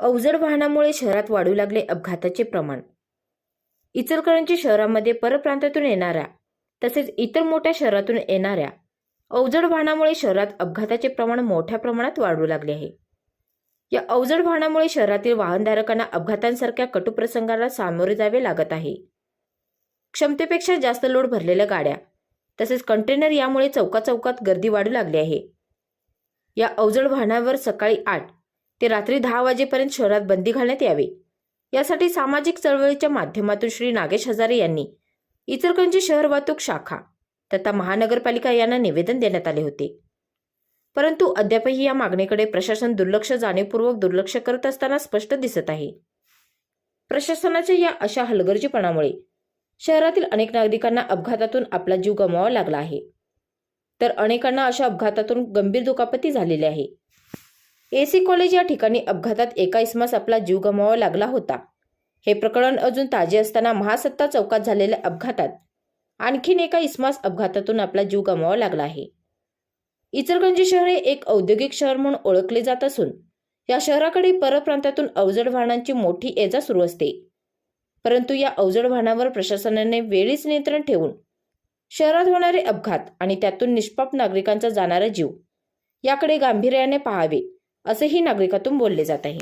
अवजड वाहनामुळे शहरात वाढू लागले अपघाताचे प्रमाण. इचलकरंजी शहरामध्ये परप्रांतातून येणाऱ्या तसेच इतर मोठ्या शहरातून येणाऱ्या अवजड वाहनामुळे शहरात अपघाताचे प्रमाण मोठ्या प्रमाणात वाढू लागले आहे. या अवजड वाहनामुळे शहरातील वाहनधारकांना अपघातांसारख्या कटुप्रसंगाला सामोरे जावे लागत आहे. क्षमतेपेक्षा जास्त लोड भरलेल्या गाड्या तसेच कंटेनर यामुळे चौकाचौकात गर्दी वाढू लागली आहे. या अवजड वाहनावर सकाळी आठ ते रात्री दहा वाजेपर्यंत शहरात बंदी घालण्यात यावी. यासाठी सामाजिक चळवळीच्या माध्यमातून श्री नागेश हजारे यांनी इचलकरंजी शहर वाहतूक शाखा तथा महानगरपालिका यांना निवेदन देण्यात आले होते. परंतु अद्यापही या मागणीकडे प्रशासन दुर्लक्ष जाणीवपूर्वक दुर्लक्ष करत असताना स्पष्ट दिसत आहे. प्रशासनाच्या या अशा हलगर्जीपणामुळे शहरातील अनेक नागरिकांना अपघातातून आपला जीव गमवावा लागला आहे. तर अनेकांना अशा अपघातातून गंभीर दुखापती झालेली आहे. एसी कॉलेज या ठिकाणी अपघातात एका इसमास आपला जीव गमवावा लागला होता. हे प्रकरण अजून ताजे असताना महासत्ता चौकात झालेल्या अपघातात आणखीन एका इसमास अपघातातून आपला जीव गमवावा लागला आहे. इचलकरंजी शहर हे एक औद्योगिक शहर म्हणून ओळखले जात असून या शहराकडे परप्रांतातून अवजड वाहनांची मोठी एजा सुरू असते. परंतु या अवजड वाहनावर प्रशासनाने वेळीच नियंत्रण ठेवून शहरात होणारे अपघात आणि त्यातून निष्पाप नागरिकांचा जाणारा जीव याकडे गांभीर्याने पाहावे. असेही नागरिकातून बोलले जात आहे.